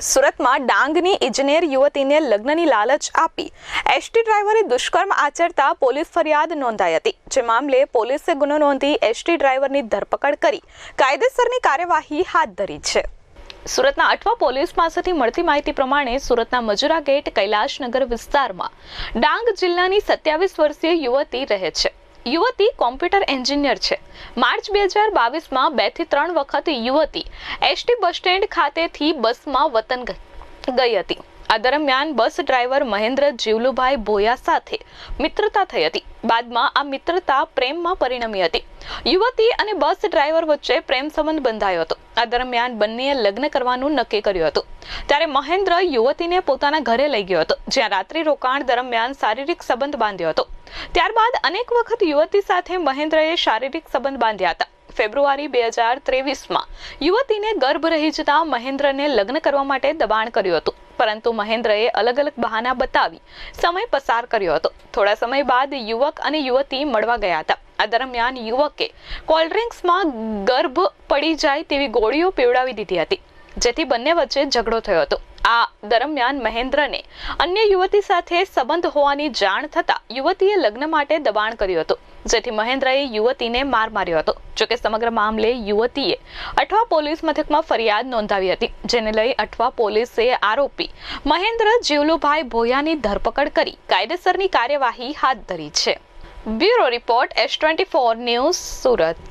સુરતમાં ડાંગની ઇજનેર યુવતીને લગ્નની લાલચ આપી. એસટી ડ્રાઈવરે દુષ્કર્મ આચરતા પોલીસ ફરિયાદ નોંધાઈ હતી. જે મામલે પોલીસે ગુનો નોંધી એસટી ડ્રાઈવરની ધરપકડ કરી. કાયદેસરની કાર્યવાહી હાથ ધરી છે. સુરતના અઠવા પોલીસ પાસેથી મળતી માહિતી પ્રમાણે સુરતના મજુરા ગેટ કૈલાશનગર વિસ્તારમાં ડાંગ જિલ્લાની સત્યાવીસ વર્ષીય યુવતી રહે છે. યુવતી કોમ્પ્યુટર એન્જિનિયર છે. માર્ચ બે હજાર બાવીસમાં બેથી ત્રણ વખત યુવતી એસટી બસ સ્ટેન્ડ ખાતેથી બસમાં વતન ગઈ હતી. આ દરમિયાન બસ ડ્રાઈવર મહેન્દ્ર જીવલુભાઈ ભોયા સાથે મિત્રતા થઈ હતી. બાદમાં આ મિત્રતા પ્રેમમાં પરિણમી હતી. યુવતી અને બસ ડ્રાઈવર વચ્ચે પ્રેમ સંબંધ બંધાયો હતો. આ દરમિયાન બંનેએ લગ્ન કરવાનું નક્કી કર્યું હતું. ત્યારે મહેન્દ્ર યુવતીને પોતાના ઘરે લઈ ગયો હતો, જ્યાં રાત્રિ રોકાણ દરમિયાન શારીરિક સંબંધ બાંધ્યો હતો. ત્યારબાદ અનેક વખત યુવતી સાથે મહેન્દ્રએ શારીરિક સંબંધ બાંધ્યા હતા. ફેબ્રુઆરી બે હજાર ત્રેવીસમાં યુવતીને ગર્ભ રહી જતા મહેન્દ્રને લગ્ન કરવા માટે દબાણ કર્યું હતું. પરંતુ મહેન્દ્રએ અલગ અલગ બહાના બતાવી સમય પસાર કર્યો હતો. થોડા સમય બાદ યુવક અને યુવતી મળવા ગયા હતા. આ દરમિયાન યુવકે કોલ્ડ્રિંક્સમાં ગર્ભ પડી જાય તેવી ગોળીઓ પીવડાવી દીધી હતી. જેથી બંને વચ્ચે ઝઘડો થયો હતો. આ દરમિયાન મહેન્દ્રને અન્ય યુવતી સાથે સંબંધ હોવાની જાણ થતાં યુવતીએ લગ્ન માટે દબાણ કર્યું હતું, જેથી મહેન્દ્રએ યુવતીને માર માર્યો હતો. જોકે સમગ્ર મામલે યુવતીએ અઠવા પોલીસ મથકમાં ફરિયાદ નોંધાવી હતી, જેને લઈ અઠવા પોલીસે આરોપી મહેન્દ્ર જીવલુભાઈ ભોયાની ધરપકડ કરી કાયદેસરની કાર્યવાહી હાથ ધરી છે. Bureau report S twenty four news Surat.